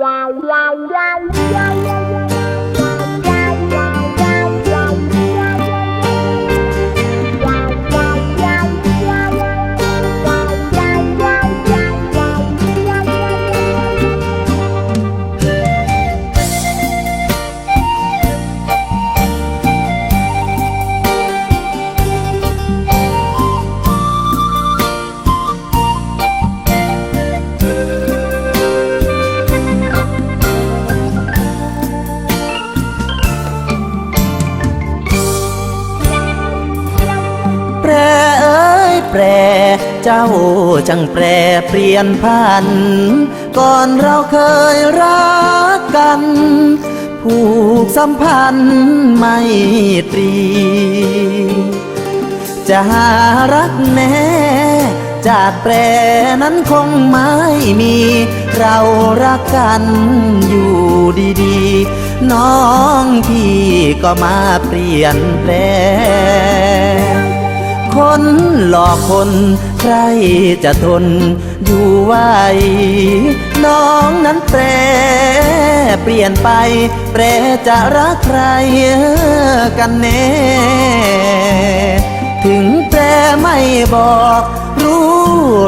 แป เจ้าจังแปรเปลี่ยนพัน ก่อนเราเคยรักกัน ผูกสัมพันธ์ไม่ตรี จะหารักแน่จากแปรนั้นคงไม่มี เรารักกันอยู่ดีๆ น้องพี่ก็มาเปลี่ยนแปลง คนหลอกคนใครจะทนอยู่ไหวน้องนั้นแปรเปลี่ยนไปแปรจะรักใครกันแน่ ถึงแปรไม่บอก รู้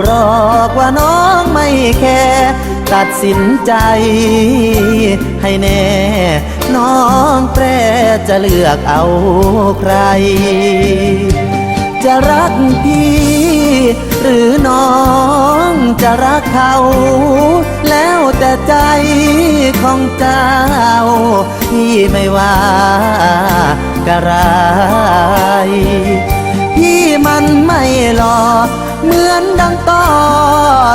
หรอกว่าน้องไม่แคร์ตัดสินใจ ให้แน่ น้องแปรจะเลือกเอาใคร จะรักพี่ หรือน้องจะรักเขา แล้วแต่ใจของเจ้า พี่ไม่ว่ากะไรพี่มันไม่หลอกเหมือนดังต้อ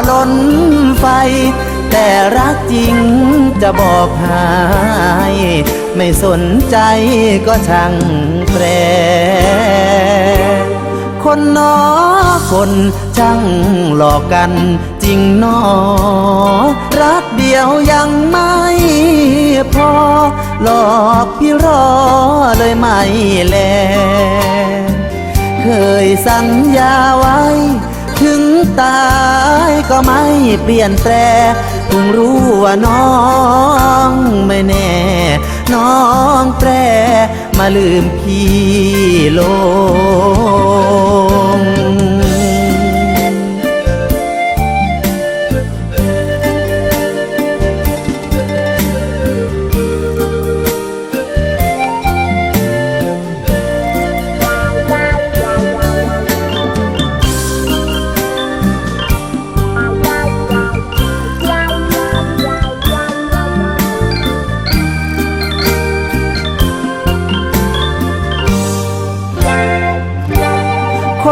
ล้นไฟ แต่รักจริงจะบอกให้ไม่สนใจก็ช่างแปร คนนอคนช่างหลอกกันจริงนอ รักเดียวยังไม่พอ หลอกพี่รอเลยไม่แล เคยสัญญาไว้ ถึงตายก็ไม่เปลี่ยนแปลเพิ่งรู้ว่าน้องไม่แน่ น้องแปร มาลืมพี่ลง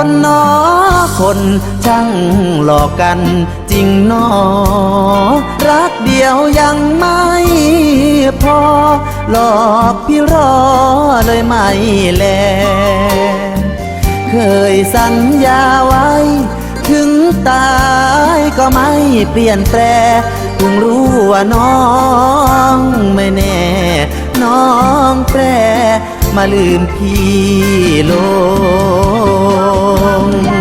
คนนอคนช่างหลอกกันจริงนอ รักเดียวยังไม่พอ หลอกพี่รอเลยไม่แล เคยสัญญาไว้ ถึงตายก็ไม่เปลี่ยนแปลเพิ่งรู้ว่าน้องไม่แน่ น้องแปร มาลืมพี่ลง